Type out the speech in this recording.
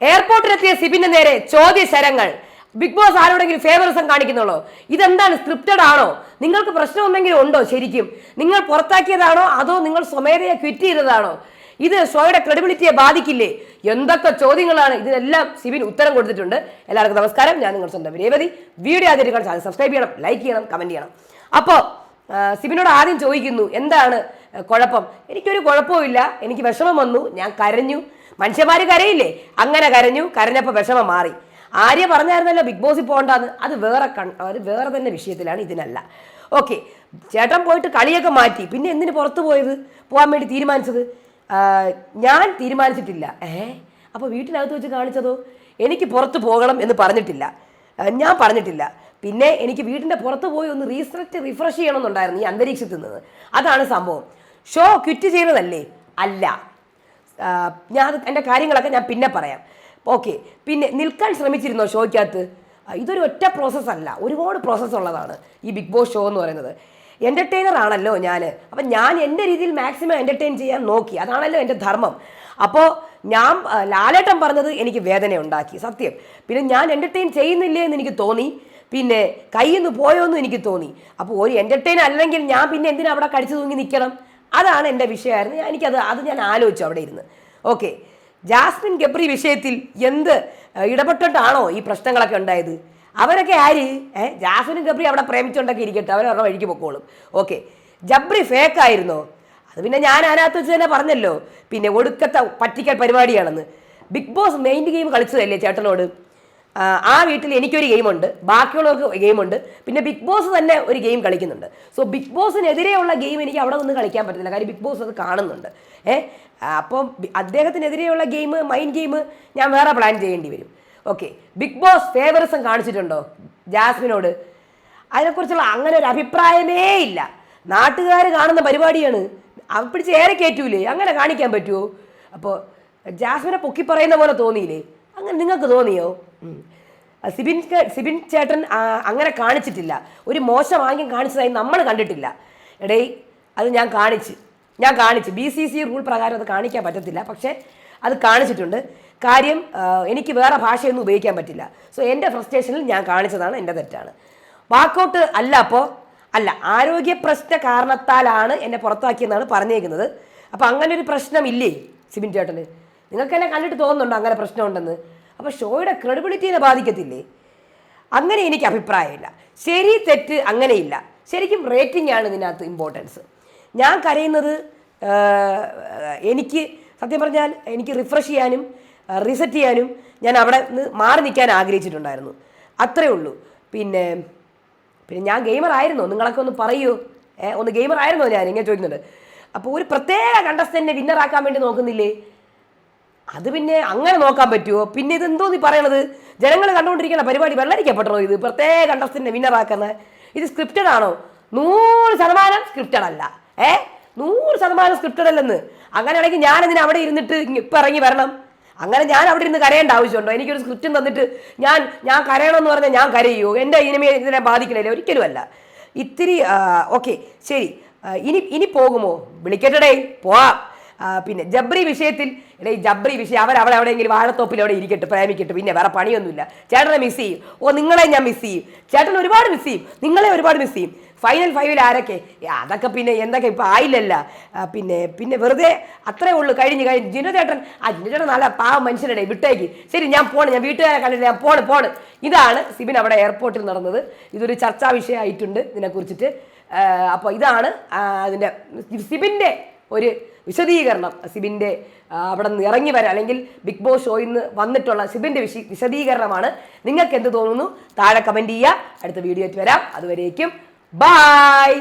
എയർപോർട്ടിലെത്തിയ സിബിന് നേരെ ചോദ്യ ശരങ്ങൾ ബിഗ് ബോസ് ആരോടെങ്കിലും ഫേവറിസം കാണിക്കുന്നുള്ളോ? ഇതെന്താണ് സ്ക്രിപ്റ്റഡ് ആണോ? നിങ്ങൾക്ക് പ്രശ്നമൊന്നെങ്കിലും ഉണ്ടോ ശരിക്കും? നിങ്ങൾ പുറത്താക്കിയതാണോ? അതോ നിങ്ങൾ സ്വമേധയെ ക്വിറ്റ് ചെയ്തതാണോ? ഇത് ഷോയുടെ ക്രെഡിബിലിറ്റിയെ ബാധിക്കില്ലേ? എന്തൊക്കെ ചോദ്യങ്ങളാണ്? ഇതിനെല്ലാം സിബിൻ ഉത്തരം കൊടുത്തിട്ടുണ്ട്. എല്ലാവർക്കും നമസ്കാരം. ഞാൻ നിങ്ങൾ സ്വന്തം രേവതി. വീഡിയോ കാണാൻ ചാനൽ സബ്സ്ക്രൈബ് ചെയ്യണം ലൈക്ക് ചെയ്യണം കമന്റ് ചെയ്യണം. അപ്പോൾ സിബിനോട് ആദ്യം ചോദിക്കുന്നു എന്താണ് കുഴപ്പം? എനിക്കൊരു കുഴപ്പമില്ല എനിക്ക് വിഷമം വന്നു. ഞാൻ കരഞ്ഞു. മനുഷ്യന്മാർ കരയില്ലേ? അങ്ങനെ കരഞ്ഞു കരഞ്ഞപ്പോൾ വിഷമം മാറി. ആര്യ പറഞ്ഞായിരുന്നല്ലോ ബിഗ് ബോസിൽ പോകണ്ടെന്ന്. അത് വേറെ കൺ അത് വേറെ തന്നെ വിഷയത്തിലാണ് ഇതിനല്ല. ഓക്കെ ചേട്ടൻ പോയിട്ട് കളിയൊക്കെ മാറ്റി. പിന്നെ എന്തിന് പുറത്തു പോയത്? പോകാൻ വേണ്ടി തീരുമാനിച്ചത്? ഞാൻ തീരുമാനിച്ചിട്ടില്ല. ഏ? അപ്പോൾ വീട്ടിനകത്ത് വെച്ച് കാണിച്ചതോ? എനിക്ക് പുറത്ത് പോകണം എന്ന് പറഞ്ഞിട്ടില്ല. ഞാൻ പറഞ്ഞിട്ടില്ല. പിന്നെ എനിക്ക് വീടിന്റെ പുറത്ത് പോയി ഒന്ന് റീസെറ്റ് റിഫ്രഷ് ചെയ്യണമെന്നുണ്ടായിരുന്നു ഈ അന്തരീക്ഷത്തിൽ നിന്ന്. അതാണ് സംഭവം. ഷോ ക്വിറ്റ് ചെയ്തതല്ലേ? അല്ല. ഞാൻ എന്റെ കാര്യങ്ങളൊക്കെ ഞാൻ പിന്നെ പറയാം. ഓക്കെ. പിന്നെ നിൽക്കാൻ ശ്രമിച്ചിരുന്നോ ഷോയ്ക്കകത്ത്? ഇതൊരു ഒറ്റ പ്രോസസ്സ് അല്ല. ഒരുപാട് പ്രോസസ്സ് ഉള്ളതാണ് ഈ ബിഗ് ബോസ് ഷോ എന്ന് പറയുന്നത്. എന്റർടൈനർ ആണല്ലോ ഞാൻ അപ്പം ഞാൻ എന്റെ രീതിയിൽ മാക്സിമം എന്റർടൈൻ ചെയ്യാൻ നോക്കി. അതാണല്ലോ എന്റെ ധർമ്മം. അപ്പോൾ ഞാൻ ലാലേട്ടൻ പറഞ്ഞത് എനിക്ക് വേദന ഉണ്ടാക്കി. സത്യം. പിന്നെ ഞാൻ എന്റർടൈൻ ചെയ്യുന്നില്ലേ എന്ന് എനിക്ക് തോന്നി. പിന്നെ കയ്യിൽ നിന്ന് പോയോ എന്ന് എനിക്ക് തോന്നി. അപ്പോൾ ഒരു എന്റർടൈൻ അല്ലെങ്കിൽ ഞാൻ പിന്നെ എന്തിനാണ് അവിടെ കടിച്ചു തൂങ്ങി നിൽക്കണം അതാണ് എന്റെ വിഷയമായിരുന്നു. എനിക്കത് അത് ഞാൻ ആലോചിച്ചു അവിടെ ഇരുന്ന്. ഓക്കെ. ജാസ്മിൻ ഗബ്രി വിഷയത്തിൽ എന്ത് ഇടപെട്ടിട്ടാണോ ഈ പ്രശ്നങ്ങളൊക്കെ ഉണ്ടായത്? അവരൊക്കെ ആര്? ഏഹ് ജാസ്മിനും ഗബ്രി അവിടെ പ്രേമിച്ചുകൊണ്ടൊക്കെ ഇരിക്കട്ടെ. അവർ അവരുടെ വഴിക്ക് പൊക്കോളും. ഓക്കെ. ജബ്രി ഫേക്ക് ആയിരുന്നോ അത് പിന്നെ ഞാൻ അതിനകത്ത് വെച്ച് തന്നെ പറഞ്ഞല്ലോ. പിന്നെ ഒടുക്കത്തെ പറ്റിക്കൽ പരിപാടിയാണെന്ന്. ബിഗ് ബോസ് മെയിൻ ഗെയിം കളിച്ചതല്ലേ ചേട്ടനോട്? ആ, വീട്ടിൽ എനിക്കൊരു ഗെയിമുണ്ട്. ബാക്കിയുള്ളവർക്ക് ഗെയിമുണ്ട്. പിന്നെ ബിഗ് ബോസ് തന്നെ ഒരു ഗെയിം കളിക്കുന്നുണ്ട്. സോ ബിഗ് ബോസിനെതിരെയുള്ള ഗെയിം എനിക്ക് അവിടെ നിന്ന് കളിക്കാൻ പറ്റില്ല കാര്യം ബിഗ് ബോസ് അത് കാണുന്നുണ്ട്. ഏ അപ്പോൾ അദ്ദേഹത്തിനെതിരെയുള്ള ഗെയിം മൈൻഡ് ഗെയിം ഞാൻ വേറെ പ്ലാൻ ചെയ്യേണ്ടി വരും. ഓക്കെ ബിഗ് ബോസ് ഫേവറിസം കാണിച്ചിട്ടുണ്ടോ? ജാസ്മിനോട്. അതിനെക്കുറിച്ചുള്ള അങ്ങനെ ഒരു അഭിപ്രായമേ ഇല്ല. നാട്ടുകാർ കാണുന്ന പരിപാടിയാണ്. പിടിച്ച് ഏറെ കയറ്റൂലേ അങ്ങനെ കാണിക്കാൻ പറ്റുമോ അപ്പോൾ ജാസ്മിനെ പൊക്കി പറയുന്ന പോലെ തോന്നിയില്ലേ? അങ്ങനെ നിങ്ങൾക്ക് തോന്നിയോ? സിബിൻ സിബിൻ ചേട്ടൻ അങ്ങനെ കാണിച്ചിട്ടില്ല. ഒരു മോശം ആംഗ്യം കാണിച്ചതായി നമ്മൾ കണ്ടിട്ടില്ല. എടേ അത് ഞാൻ കാണിച്ച്. ഞാൻ കാണിച്ച്. ബി സി സി റൂൾ പ്രകാരം അത് കാണിക്കാൻ പറ്റത്തില്ല. പക്ഷേ അത് കാണിച്ചിട്ടുണ്ട്. കാര്യം എനിക്ക് വേറെ ഭാഷയൊന്നും ഉപയോഗിക്കാൻ പറ്റില്ല. സോ എന്റെ ഫ്രസ്ട്രേഷനിൽ ഞാൻ കാണിച്ചതാണ് എന്റെ തെറ്റാണ്. വാക്കൗട്ട് അല്ല അപ്പോൾ അല്ല ആരോഗ്യ പ്രശ്ന കാരണത്താലാണ് എന്നെ പുറത്താക്കിയെന്നാണ് പറഞ്ഞേക്കുന്നത്. അപ്പോൾ അങ്ങനെ ഒരു പ്രശ്നമില്ലേ സിബിൻ ചേട്ടന്? നിങ്ങൾക്ക് എന്നെ കണ്ടിട്ട് തോന്നുന്നുണ്ടോ അങ്ങനെ പ്രശ്നമുണ്ടെന്ന്? അപ്പോൾ ഷോയുടെ ക്രെഡിബിലിറ്റിനെ ബാധിക്കത്തില്ലേ? അങ്ങനെ എനിക്ക് അഭിപ്രായമില്ല. ശരി തെറ്റ് അങ്ങനെയില്ല. ശരിക്കും റേറ്റിംഗ് ആണ് ഇതിനകത്ത് ഇമ്പോർട്ടൻസ് ഞാൻ കരയുന്നത് എനിക്ക് സത്യം പറഞ്ഞാൽ എനിക്ക് റിഫ്രഷ് ചെയ്യാനും റീസെറ്റ് ചെയ്യാനും ഞാൻ അവിടെ നിന്ന് മാറി നിൽക്കാൻ ആഗ്രഹിച്ചിട്ടുണ്ടായിരുന്നു. അത്രേ ഉള്ളൂ. പിന്നെ പിന്നെ ഞാൻ ഗെയിമർ ആയിരുന്നോ? നിങ്ങളൊക്കെ ഒന്ന് പറയൂ. ഒന്ന് ഗെയിമർ ആയിരുന്നോ ഞാൻ? ഇങ്ങനെ ചോദിക്കുന്നുണ്ട്. അപ്പോൾ ഒരു പ്രത്യേക കണ്ടസ്റ്റന്റിനെ വിന്നറാക്കാൻ വേണ്ടി നോക്കുന്നില്ലേ? അത് പിന്നെ അങ്ങനെ നോക്കാൻ പറ്റുമോ പിന്നെ ഇതെന്തോ നീ പറയണത്? ജനങ്ങൾ കണ്ടുകൊണ്ടിരിക്കുന്ന പരിപാടി വെള്ളരിക്കപ്പെട്ടോ ഇത്? പ്രത്യേക കണ്ടസ്റ്റിന്റെ വിന്നറാക്കുന്നത് ഇത് സ്ക്രിപ്റ്റഡ് ആണോ? നൂറ് ശതമാനം സ്ക്രിപ്റ്റഡ് അല്ല. ഏ? നൂറ് ശതമാനം സ്ക്രിപ്റ്റഡ് അല്ലെന്ന്. അങ്ങനെയാണെങ്കിൽ ഞാൻ ഇതിന് അവിടെ ഇരുന്നിട്ട് ഇപ്പം ഇറങ്ങി വരണം. അങ്ങനെ ഞാൻ അവിടെ ഇരുന്ന് കരയേണ്ട ആവശ്യമുണ്ടോ? എനിക്കൊരു സ്ക്രിപ്റ്റും തന്നിട്ട് ഞാൻ ഞാൻ കരയണമെന്ന് പറഞ്ഞാൽ ഞാൻ കരയോ? എന്റെ ഇനിമേ ഇതിനെ ബാധിക്കണില്ല. ഒരിക്കലുമല്ല. ഇത്തിരി ഓക്കെ ശരി. ഇനി ഇനി പോകുമോ? വിളിക്കട്ടെടേ. പോവാം. പിന്നെ ജബ്രി വിഷയത്തിൽ ഈ ജബ്രി വിഷയം അവർ അവിടെ എവിടെയെങ്കിലും വാഴത്തോപ്പിൽ അവിടെ ഇരിക്കട്ടെ പ്രേമിക്കട്ടെ പിന്നെ വേറെ പണിയൊന്നുമില്ല. ചേട്ടനെ മിസ് ചെയ്യും. ഓ നിങ്ങളെ ഞാൻ മിസ് ചെയ്യും. ചേട്ടൻ ഒരുപാട് മിസ് ചെയ്യും. നിങ്ങളെ ഒരുപാട് മിസ് ചെയ്യും. ഫൈനൽ ഫൈവിൽ ആരൊക്കെ? അതൊക്കെ പിന്നെ എന്തൊക്കെ ഇപ്പം ആയില്ലല്ല. പിന്നെ പിന്നെ വെറുതെ അത്രേ ഉള്ളൂ. കഴിഞ്ഞ് കഴിഞ്ഞ്. ജിനു ചേട്ടൻ ആ ജിനു ചേട്ടൻ നല്ല പാവം മനുഷ്യരുടെ വിട്ടേക്ക്. ശരി ഞാൻ പോണ് ഞാൻ വീട്ടുകാരെ കണ്ടിട്ട് ഞാൻ പോണ് പോണ്. ഇതാണ് സിബിൻ അവിടെ എയർപോർട്ടിൽ നടന്നത്. ഇതൊരു ചർച്ചാ വിഷയമായിട്ടുണ്ട് ഇതിനെക്കുറിച്ചിട്ട് അപ്പോൾ ഇതാണ് അതിന്റെ സിബിന്റെ ഒരു വിശദീകരണം സിബിന്റെ അവിടെ നിന്ന് ഇറങ്ങി വരാൻ അല്ലെങ്കിൽ ബിഗ് ബോസ് ഷോയിൽ നിന്ന് വന്നിട്ടുള്ള സിബിന്റെ വിശി വിശദീകരണമാണ്. നിങ്ങൾക്ക് എന്ത് തോന്നുന്നു? താഴെ കമന്റ് ചെയ്യുക. അടുത്ത വീഡിയോ ആയിട്ട് വരാം. അതുവരേക്കും. ബായ്